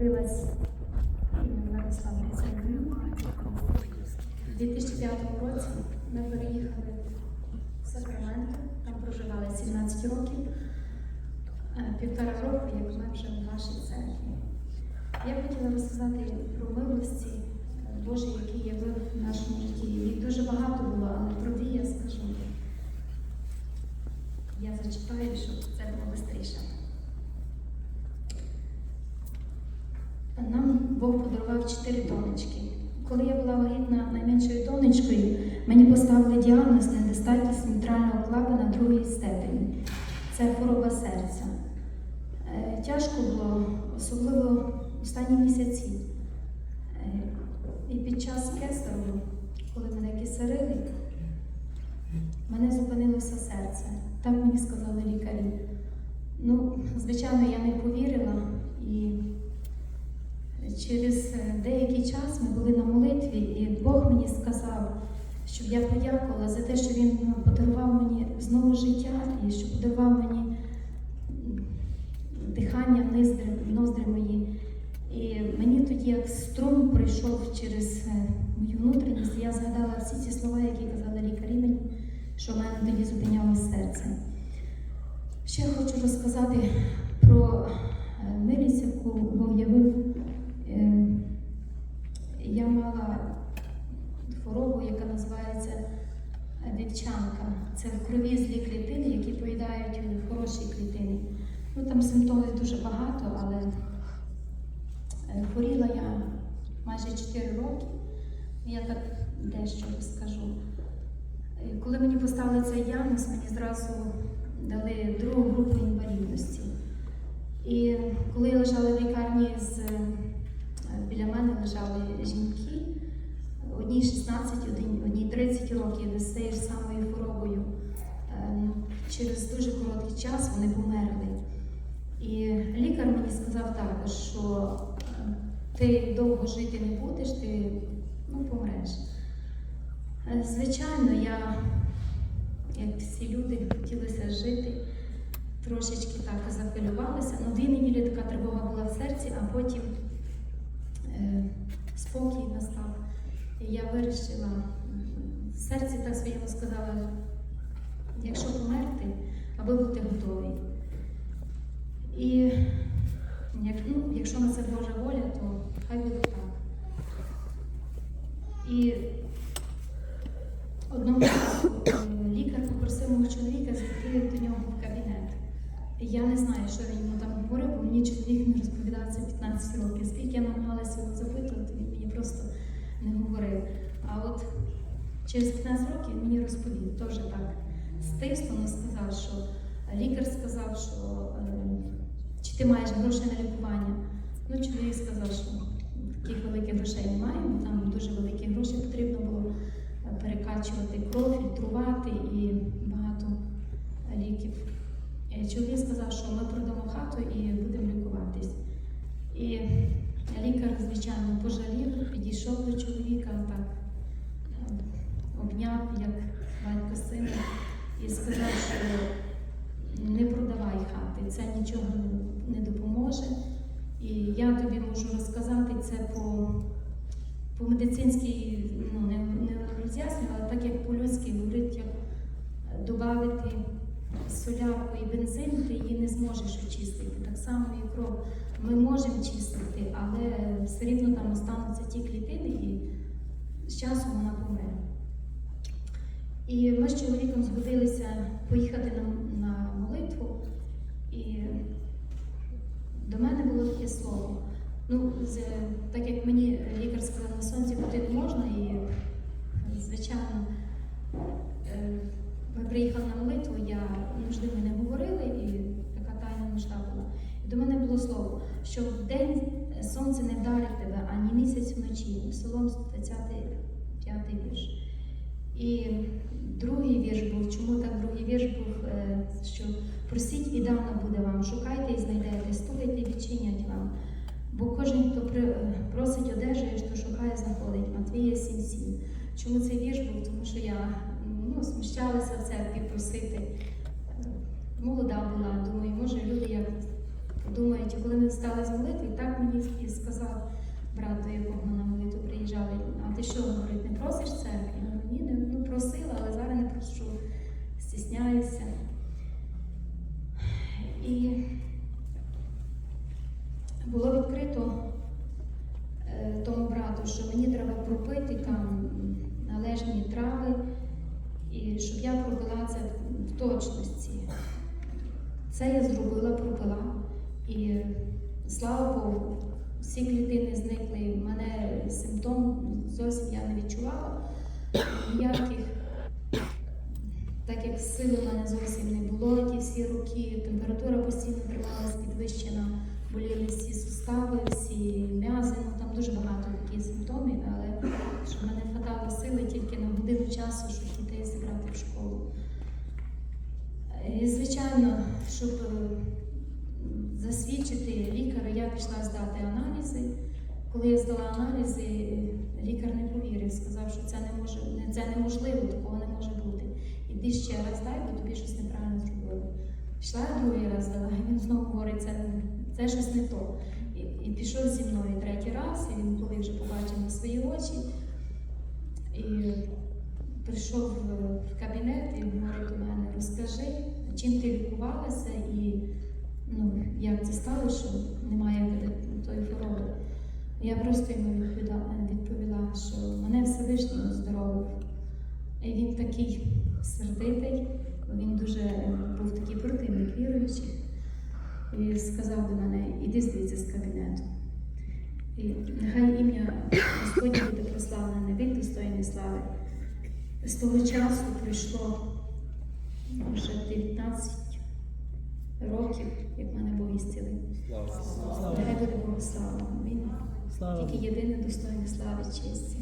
народилась виросла в У 2005 році ми переїхали в Сакраменто, там проживали 17 років, Е, півтора року, як ми вже в нашій церкві. Я хотіла розказати про милості е, Божі, які є в нашому житті. Їх дуже багато було, але про дві я скажу. Я зачитаю, щоб це було швидше. Нам Бог подарував чотири донечки. Коли я була вагітна найменшою донечкою, мені поставили діагноз недостатність мітрального клапана другої степені. Це хвороба серця. Е, Тяжко було, особливо останні місяці. Е, І під час кесару, коли мене кисарили, мене зупинилося серце. Так мені сказали лікарі. Ну, звичайно, я не повірила через е, деякий час ми були на молитві, і Бог мені сказав, щоб я подякувала за те, що Він ну, подарував мені знову життя і що подарував мені дихання в ноздрі, мої. І мені тоді як струм пройшов через е, мою внутрішність. Я згадала всі ці слова, які казали лікарі мені, що в мене тоді зупинялось серце. Ще хочу розказати про е, милість, яку Бог явив. Мала хворобу, яка називається вівчанка. Це в крові злі клітини, які поїдають хороші клітини. Ну, там симптомів дуже багато, але е, хворіла я майже 4 роки. Я так дещо розкажу. Коли мені поставили цей діагноз, мені зразу дали другу групу інвалідності. І коли я лежала в лікарні з біля мене лежали жінки, одній 16, одній- одній 30 років з цією ж самою хворобою. Е, Через дуже короткий час вони померли. І лікар мені сказав також, що е, ти довго жити не будеш, ти ну, помреш. Е, Звичайно, я, як всі люди, хотілося жити, трошечки так захвилювалася. Ну, дві неділі така тривога була в серці, а потім спокій настав. Я вирішила, в серці так своєму сказала, якщо померти, аби бути готовий. І як, ну, якщо на це Божа воля, то хай буде так. І одного разу е, лікар попросив мого чоловіка зайти до нього в кабінет. І Я не знаю, що він йому там говорив, бо мені чоловік не розповідав це 15 років. Скільки я намагалася його запитувати, він мені просто не говорив. А от через 15 років мені розповів, теж так стиснено сказав, що лікар сказав, що е, чи ти маєш гроші на лікування. Ну, чоловік сказав, що таких великих грошей немає, бо там дуже великі гроші потрібно було е, перекачувати кров, фільтрувати і багато ліків. Е, Чоловік сказав, що ми продамо хату і будемо лікуватись. І лікар, звичайно, пожалів, підійшов до чоловіка, так е, обняв, як батько сина, і сказав, що не продавай хати, це нічого не- не допоможе. І я тобі можу розказати це по, по медицинській, ну не, не роз'яснюю, але так як по-людськи говорить, як додати солярку і бензин, ти її не зможеш очистити. Так само і кров ми можемо чистити, але все рівно там остануться ті клітини, і з часом вона помре. І ми з чоловіком згодилися поїхати на, на молитву, і до мене було таке слово. Ну, з, так як мені лікар сказав, на сонці бути не можна, і звичайно, е, ми приїхали на молитву, я завжди ми не говорили, і така тайна нужда була. І до мене було слово, що в день сонце не вдарить тебе, ані місяць вночі. Псалом 25 вірш. І другий вірш був, чому так другий вірш був, е, що просіть і дано буде вам, шукайте і знайдете, стукайте і відчинять вам. Бо кожен, хто е, просить, одержує, що шукає, знаходить. Матвія 7.7. Чому цей вірш був? Тому що я ну, смущалася в церкві просити. Молода була, думаю, може, люди як подумають, коли ми встали з молитви, так мені сказав брат, до якого на молитву приїжджали, а ти що говорить, не просиш церкві? Слава Богу, всі клітини зникли. В мене симптом зовсім я не відчувала ніяких. Так як сили в мене зовсім не було ті всі руки, температура постійно Коли я здала аналізи, лікар не повірив, сказав, що це не може, це неможливо, такого не може бути. Іди ще раз дай, бо тобі щось неправильно зробили. Пішла я другий раз здала, і він знову говорить, це, це щось не то. І, і пішов зі мною третій раз, і він коли вже побачив на свої очі. І прийшов в- кабінет і говорить до мене, розкажи, чим ти лікувалася і ну, як це стало, що немає в тебе тої хвороби. Я просто йому відповіла, відповіла, що мене Всевишній оздоровив. І він такий сердитий, він дуже е, був такий противник віруючий. І сказав до мене, іди звідси з кабінету. І нехай ім'я Господнє буде прославлене, він достойний слави. З того часу пройшло вже 19 років, як мене Бог ісцілив. Слава. Нехай буде Богу слава. Він тільки єдиний достойний слави честі.